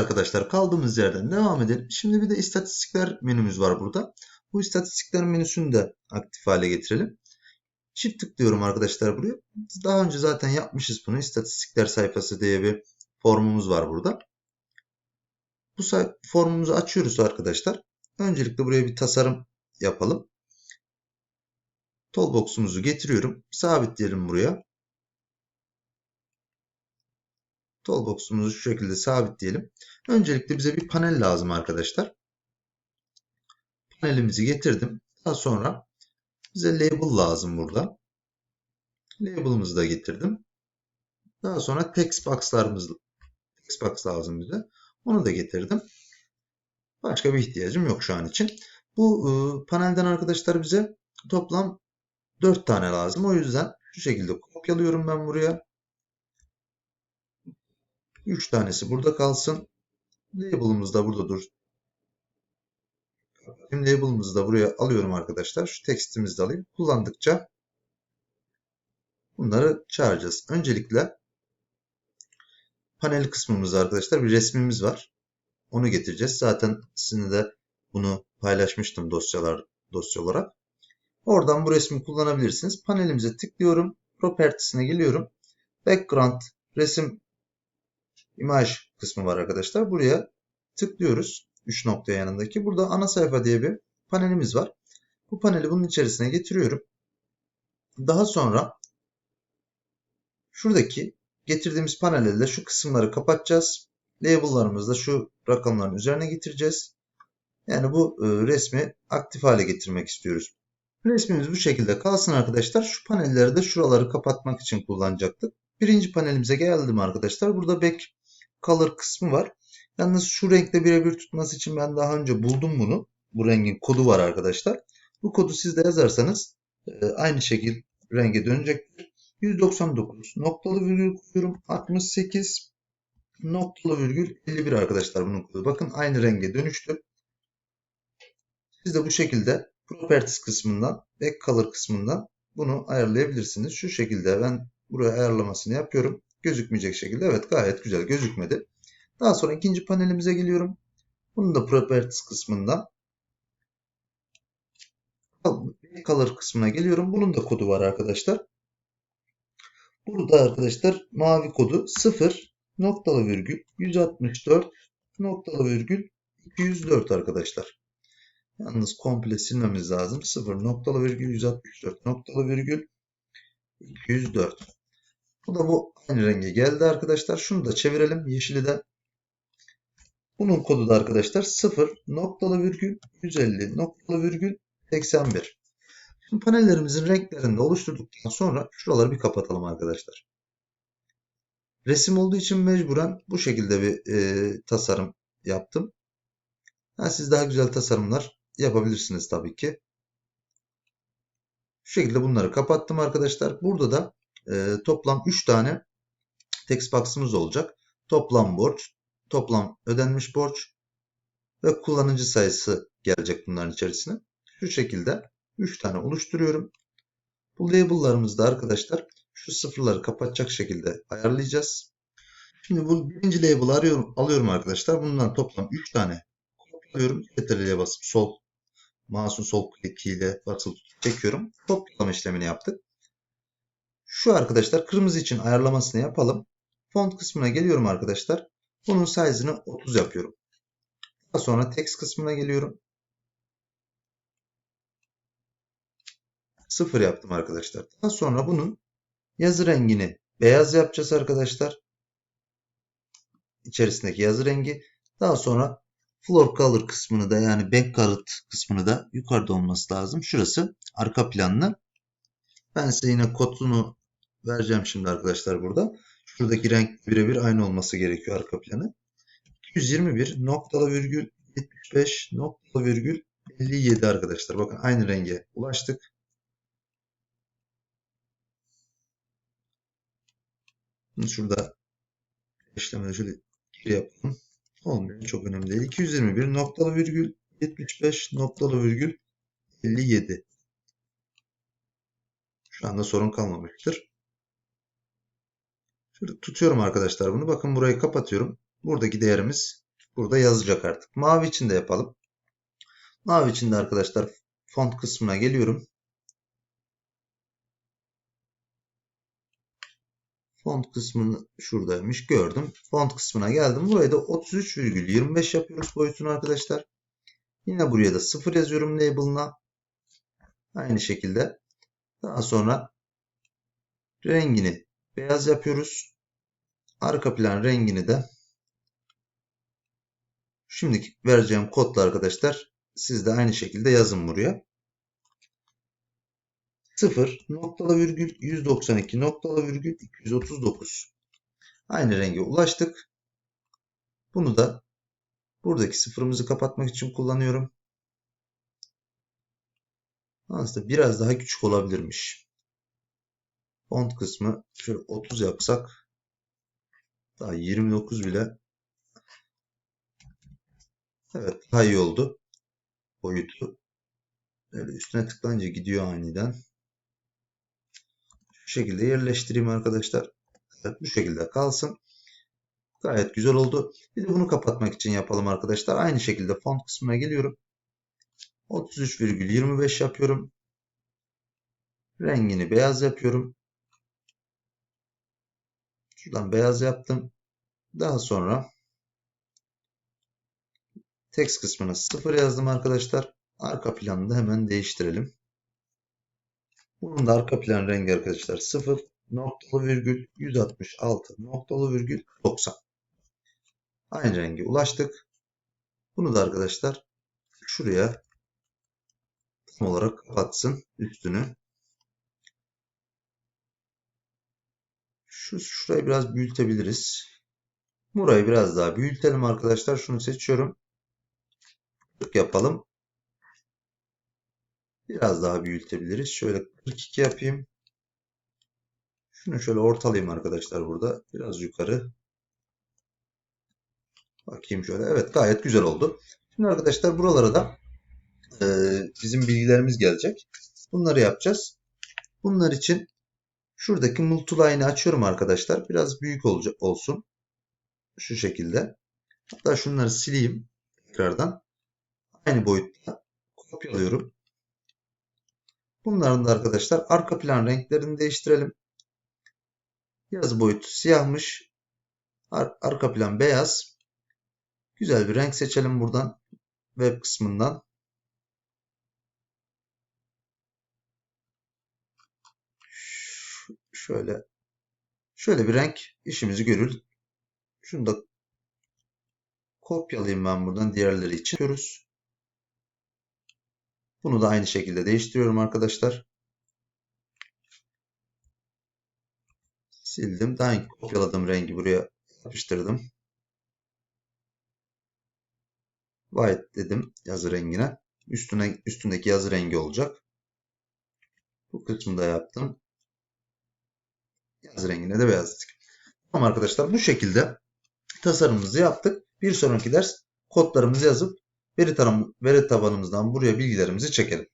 arkadaşlar kaldığımız yerden devam edelim. Şimdi bir de istatistikler menümüz var burada. Bu istatistikler menüsünü de aktif hale getirelim. Çift tıklıyorum arkadaşlar buraya. Daha önce zaten yapmışız bunu. İstatistikler sayfası diye bir formumuz var burada. Bu formumuzu açıyoruz arkadaşlar. Öncelikle buraya bir tasarım yapalım. Toolbox'umuzu getiriyorum. Sabitleyelim buraya. Toolbox'umuzu şu şekilde sabitleyelim. Öncelikle bize bir panel lazım arkadaşlar. Panelimizi getirdim. Daha sonra bize label lazım burada. Label'ımızı da getirdim. Daha sonra text box'larımız text box lazım bize. Onu da getirdim. Başka bir ihtiyacım yok şu an için. Bu e, panelden arkadaşlar bize toplam 4 tane lazım. O yüzden şu şekilde kopyalıyorum ben buraya. 3 tanesi burada kalsın. Label'ımız da burada dur. Label'ımızı da buraya alıyorum arkadaşlar. Şu tekstimizi de alayım. Kullandıkça bunları çağıracağız. Öncelikle panel kısmımızda arkadaşlar bir resmimiz var. Onu getireceğiz. Zaten sizinle de bunu paylaşmıştım dosyalar dosya olarak. Oradan bu resmi kullanabilirsiniz. Panelimize tıklıyorum. Properties'ine geliyorum. Background resim imaj kısmı var arkadaşlar. Buraya tıklıyoruz. 3 nokta yanındaki. Burada ana sayfa diye bir panelimiz var. Bu paneli bunun içerisine getiriyorum. Daha sonra şuradaki getirdiğimiz panelde şu kısımları kapatacağız. Label'larımızı da şu rakamların üzerine getireceğiz. Yani bu e, resmi aktif hale getirmek istiyoruz. Resmimiz bu şekilde kalsın arkadaşlar. Şu panelleri de şuraları kapatmak için kullanacaktık. Birinci panelimize geldim arkadaşlar. Burada back color kısmı var. Yalnız şu renkle birebir tutması için ben daha önce buldum bunu. Bu rengin kodu var arkadaşlar. Bu kodu siz de yazarsanız e, aynı şekil renge dönecektir. 199 noktalı virgül koyuyorum. 68 noktalı virgül 51 arkadaşlar bunun kodu. Bakın aynı renge dönüştü. Siz de bu şekilde Properties kısmından Back Color kısmından bunu ayarlayabilirsiniz. Şu şekilde ben buraya ayarlamasını yapıyorum. Gözükmeyecek şekilde. Evet gayet güzel gözükmedi. Daha sonra ikinci panelimize geliyorum. Bunun da Properties kısmından Color kısmına geliyorum. Bunun da kodu var arkadaşlar. Burada arkadaşlar mavi kodu 0 noktalı virgül 164 noktalı virgül 204 arkadaşlar. Yalnız komple silmemiz lazım. 0 noktalı virgül 164 noktalı virgül 204. Bu da bu renge geldi arkadaşlar. Şunu da çevirelim. Yeşili de. Bunun kodu da arkadaşlar 0 noktalı virgül 150 noktalı virgül 81. Şimdi panellerimizin renklerini de oluşturduktan sonra şuraları bir kapatalım arkadaşlar. Resim olduğu için mecburen bu şekilde bir e, tasarım yaptım. Yani siz daha güzel tasarımlar yapabilirsiniz tabii ki. Şu şekilde bunları kapattım arkadaşlar. Burada da e, toplam 3 tane text box'ımız olacak. Toplam borç, toplam ödenmiş borç ve kullanıcı sayısı gelecek bunların içerisine. Şu şekilde 3 tane oluşturuyorum. Bu label'larımızı da arkadaşlar şu sıfırları kapatacak şekilde ayarlayacağız. Şimdi bu birinci label'ı arıyorum, alıyorum arkadaşlar. Bundan toplam 3 tane kopyalıyorum. Ctrl'ye basıp sol mouse'un sol klikiyle basılı çekiyorum. Kopyalama işlemini yaptık. Şu arkadaşlar kırmızı için ayarlamasını yapalım. Font kısmına geliyorum arkadaşlar. Bunun size'ını 30 yapıyorum. Daha sonra text kısmına geliyorum. 0 yaptım arkadaşlar. Daha sonra bunun yazı rengini beyaz yapacağız arkadaşlar. İçerisindeki yazı rengi. Daha sonra Floor color kısmını da yani background kısmını da yukarıda olması lazım. Şurası arka planlı. Ben size yine kodunu vereceğim şimdi arkadaşlar burada. Şuradaki renk birebir aynı olması gerekiyor arka planı. 221 noktalı virgül 75 noktalı virgül 57 arkadaşlar. Bakın aynı renge ulaştık. Şurada işlemleri şöyle yapalım. Olmuyor. Çok önemli değil. 221 noktalı virgül 75 noktalı virgül 57. Şu anda sorun kalmamıştır. Şöyle tutuyorum arkadaşlar bunu. Bakın burayı kapatıyorum. Buradaki değerimiz burada yazacak artık. Mavi için de yapalım. Mavi için de arkadaşlar font kısmına geliyorum. Font kısmını şuradaymış gördüm. Font kısmına geldim. Buraya da 33,25 yapıyoruz boyutunu arkadaşlar. Yine buraya da 0 yazıyorum label'ına. Aynı şekilde. Daha sonra rengini beyaz yapıyoruz. Arka plan rengini de şimdiki vereceğim kodla arkadaşlar siz de aynı şekilde yazın buraya. 0 noktalı virgül 192 noktalı virgül 239 aynı renge ulaştık. Bunu da buradaki sıfırımızı kapatmak için kullanıyorum. Aslında biraz daha küçük olabilirmiş. Font kısmı şöyle 30 yapsak daha 29 bile Evet daha iyi oldu. Boyutu. Böyle üstüne tıklayınca gidiyor aniden. Şu şekilde yerleştireyim arkadaşlar. Evet bu şekilde kalsın. Gayet güzel oldu. Bir de bunu kapatmak için yapalım arkadaşlar. Aynı şekilde font kısmına geliyorum. 33,25 yapıyorum. Rengini beyaz yapıyorum. Şuradan beyaz yaptım. Daha sonra text kısmına 0 yazdım arkadaşlar. Arka planını da hemen değiştirelim. Bunun da arka plan rengi arkadaşlar 0 noktalı virgül 166 noktalı virgül 90. Aynı rengi ulaştık. Bunu da arkadaşlar şuraya tam olarak kapatsın üstünü. Şu şurayı biraz büyütebiliriz. Burayı biraz daha büyütelim arkadaşlar. Şunu seçiyorum. yapalım. Biraz daha büyütebiliriz. Şöyle 42 yapayım. Şunu şöyle ortalayayım arkadaşlar burada. Biraz yukarı. Bakayım şöyle. Evet gayet güzel oldu. Şimdi arkadaşlar buralara da e, bizim bilgilerimiz gelecek. Bunları yapacağız. Bunlar için şuradaki multiline'i açıyorum arkadaşlar. Biraz büyük olacak olsun. Şu şekilde. Hatta şunları sileyim tekrardan. Aynı boyutta kopyalıyorum. Bunların da arkadaşlar arka plan renklerini değiştirelim. Yazı boyutu siyahmış. Ar arka plan beyaz. Güzel bir renk seçelim buradan. Web kısmından. Şöyle şöyle bir renk işimizi görür. Şunu da kopyalayayım ben buradan diğerleri için. Yapıyoruz. Bunu da aynı şekilde değiştiriyorum arkadaşlar. Sildim. Daha önce kopyaladığım rengi buraya yapıştırdım. White dedim yazı rengine. Üstüne, üstündeki yazı rengi olacak. Bu kısmı da yaptım. Yazı rengine de beyaz dedik. Tamam arkadaşlar bu şekilde tasarımımızı yaptık. Bir sonraki ders kodlarımızı yazıp veri tabanımızdan buraya bilgilerimizi çekelim.